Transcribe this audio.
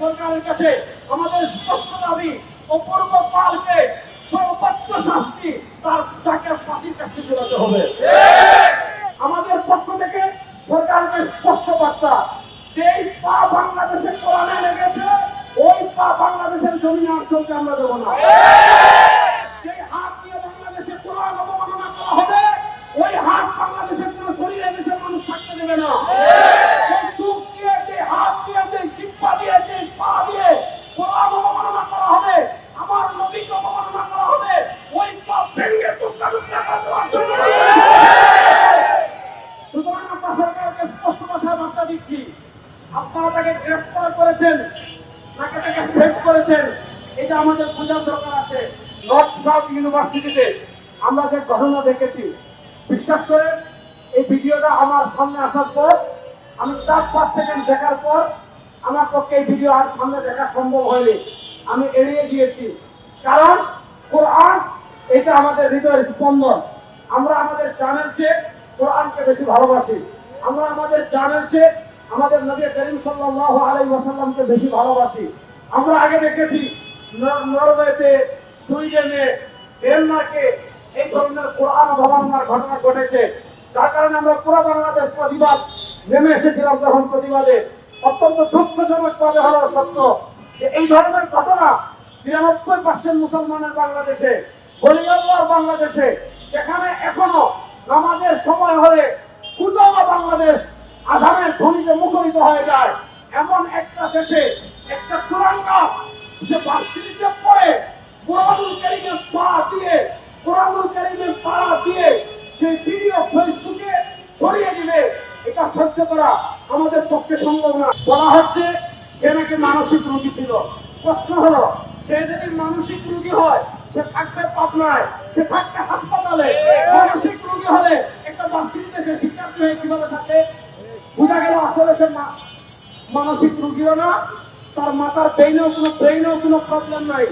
সরকারের কাছে, আমাদের স্পষ্ট দাবি, অপূর্ব পালকে সর্বোচ্চ শাস্তি, তার তাকে ফাঁসির কাছে চলাতে হবে। আমাদের পক্ষ থেকে সরকারকে স্পষ্ট বার্তা, যেই পা বাংলাদেশে কোরআনে লেগেছে, ওই পা বাংলাদেশের জমিনে আর আমরা দেবো না। যেই হাত দিয়ে বাংলাদেশে কোরআন অবমাননা করা হবে, ওই হাত বাংলাদেশের কোন শরীরে দেশের মানুষ থাকতে দেবে না। আমরা যে ঘটনা দেখেছি, বিশ্বাস করে এই ভিডিওটা আমার সামনে আসার পর, আমি চার পাঁচ সেকেন্ড দেখার পর, আমার পক্ষে এই ভিডিও আর সামনে দেখা সম্ভব হয়নি। আমি এড়িয়ে গিয়েছি। কারণ কোরআন এটা আমাদের হৃদয়ের স্পন্দন। আমরা আমাদের জানের চেয়ে কোরআনকে বেশি ভালোবাসি। আমরা আমাদের জানের চেয়ে আমাদের নবী করিম সাল্লাল্লাহু আলাইহি ওয়াসাল্লামকে বেশি ভালোবাসি। আমরা আগে দেখেছি নরওয়েতে সুইডেনে ডেনমার্কে এই ধরনের কোরআন অবমাননার ঘটনা ঘটেছে। যার কারণে আমরা পুরো বাংলাদেশ প্রতিবাদ, নেমে এসেছিলাম তখন প্রতিবাদে। অত্যন্ত দুঃখজনক ভাবে হলো সত্য যে এই ধরনের ঘটনা নিরানব্বই পার্সেন্ট মুসলমানের বাংলাদেশে, বলিয়াল্লাহর বাংলাদেশে, যেখানে এখনও নামাজের সময় হলে কুটাও বাংলাদেশ আধানের ধ্বনিতে মুখরিত হয়ে যায়। এমন একটা দেশে, একটা কুরাঙ্গা সে বার্ষিকীতে পড়ে কোরআনুল কারীমের পা দিয়ে, কোরআনুল কারীমের পা দিয়ে সেই ভিডিও ফেসবুকে ছড়িয়ে দিবে। এটা সহ্য করা আমাদের পক্ষে সম্ভব না। বলা হচ্ছে, সে নাকি মানসিক রোগী ছিল। প্রশ্ন হলো, সে যদি মানসিক রোগী হয়, সে থাকবে পাবনায়, সে থাকবে হাসপাতালে। মানসিক রোগী হলে একটা বার্ষিক দেশে শিক্ষার্থী হয়ে কীভাবে থাকে? বোঝা গেল আসলে সে মানসিক রুগীও না, তার মাথার ব্রেইনেও কোনো ব্রেইনেও কোনো প্রবলেম নাই।